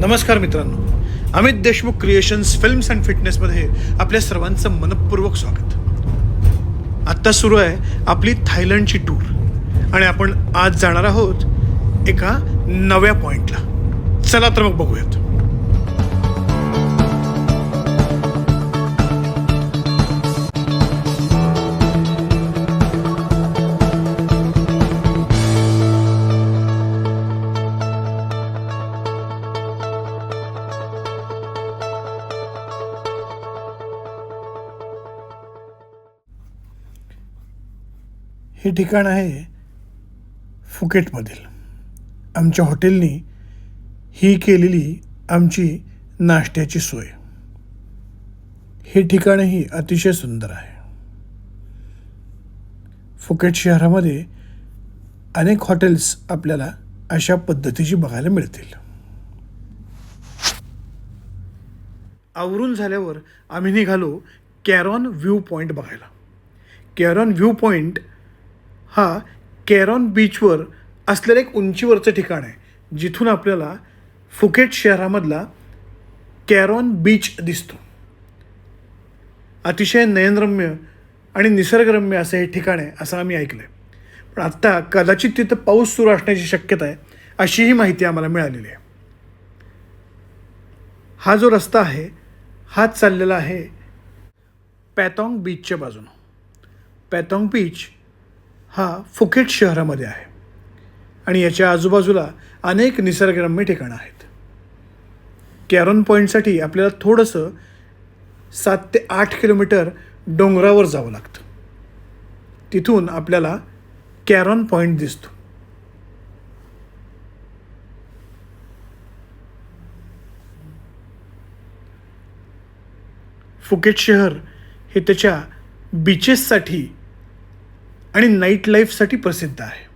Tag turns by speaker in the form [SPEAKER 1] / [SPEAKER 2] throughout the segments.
[SPEAKER 1] नमस्कार मित्रांनो. Amit Deshmukh creations films and फिटनेसमध्ये आपल्या सर्वांचं मनपूर्वक स्वागत. आत्ता सुरू आहे आपली थायलंडची टूर आणि आपण आज जाणार आहोत एका नव्या पॉईंटला चला तर मग बघूयात. हे ठिकाण आहे फुकेटमधील. आमच्या हॉटेलनी ही केलेली आमची नाश्त्याची सोय. हे ठिकाणही अतिशय सुंदर आहे. फुकेट शहरामध्ये अनेक हॉटेल्स आपल्याला अशा पद्धतीची बघायला मिळतील. आवरून झाल्यावर आम्ही निघालो कॅरॉन व्ह्यू पॉईंट बघायला. कॅरॉन व्ह्यू पॉईंट हा कॅरॉन बीचवर असलेलं एक उंचीवरचं ठिकाण आहे. जिथून आपल्याला फुकेट शहरामधला कॅरॉन बीच दिसतो. अतिशय नयनरम्य आणि निसर्गरम्य असं हे ठिकाण आहे असं आम्ही ऐकलं आहे पण आत्ता कदाचित तिथं पाऊस सुरू असण्याची शक्यता आहे अशीही माहिती आम्हाला मिळालेली आहे. हा जो रस्ता आहे हा चाललेला आहे पॅतॉंग बीचच्या बाजूनं. पॅतॉंग बीच हा फुकेट शहरामध्ये आहे. आणि याच्या आजूबाजूला अनेक निसर्गरम्य ठिकाणं आहेत. कॅरॉन पॉईंटसाठी आपल्याला थोडंसं सात ते आठ किलोमीटर डोंगरावर जावं लागतं. तिथून आपल्याला कॅरॉन पॉईंट दिसतो. फुकेट शहर हे त्याच्या बीचेससाठी आणि नाईट लाईफसाठी प्रसिद्ध आहे.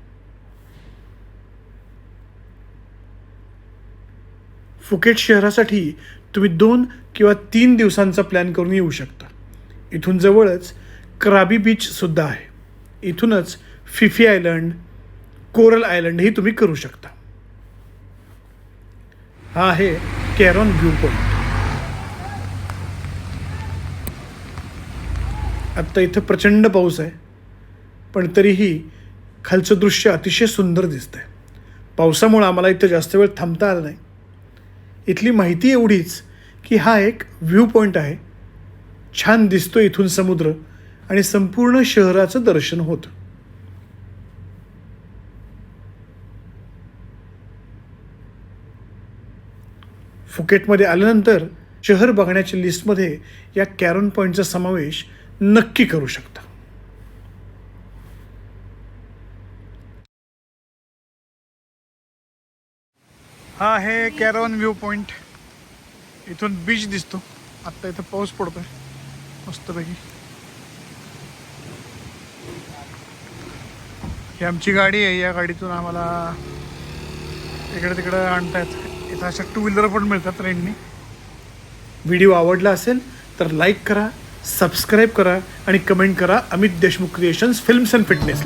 [SPEAKER 1] फुकेट शहरासाठी तुम्ही दोन किंवा तीन दिवसांचा प्लॅन करून येऊ शकता. इथून जवळच क्राबी बीचसुद्धा आहे. इथूनच Phi Phi island coral island ही तुम्ही करू शकता. हा आहे कॅरॉन व्ह्यू पॉईंट आत्ता इथं प्रचंड पाऊस आहे. पण तरीही खालचं दृश्य अतिशय सुंदर दिसतं आहे पावसामुळं आम्हाला इथं जास्त वेळ थांबता आलं नाही. इथली माहिती एवढीच की हा एक व्ह्यू पॉईंट आहे. छान दिसतो इथून समुद्र आणि संपूर्ण शहराचं दर्शन होतं. फुकेटमध्ये आल्यानंतर शहर बघण्याच्या लिस्टमध्ये या कॅरॉन पॉईंटचा समावेश नक्की करू शकता. हा आहे कॅरॉन व्ह्यू पॉईंट इथून बीच दिसतो. आत्ता इथं पाऊस पडतोय. मस्तपैकी. ही आमची गाडी आहे. या गाडीतून आम्हाला इकडे तिकडं आणतायत. इथं अशा टू व्हीलर पण मिळतात रेंटनी व्हिडिओ आवडला असेल तर लाईक करा सबस्क्राईब करा आणि कमेंट करा. Amit Deshmukh creations films and fitness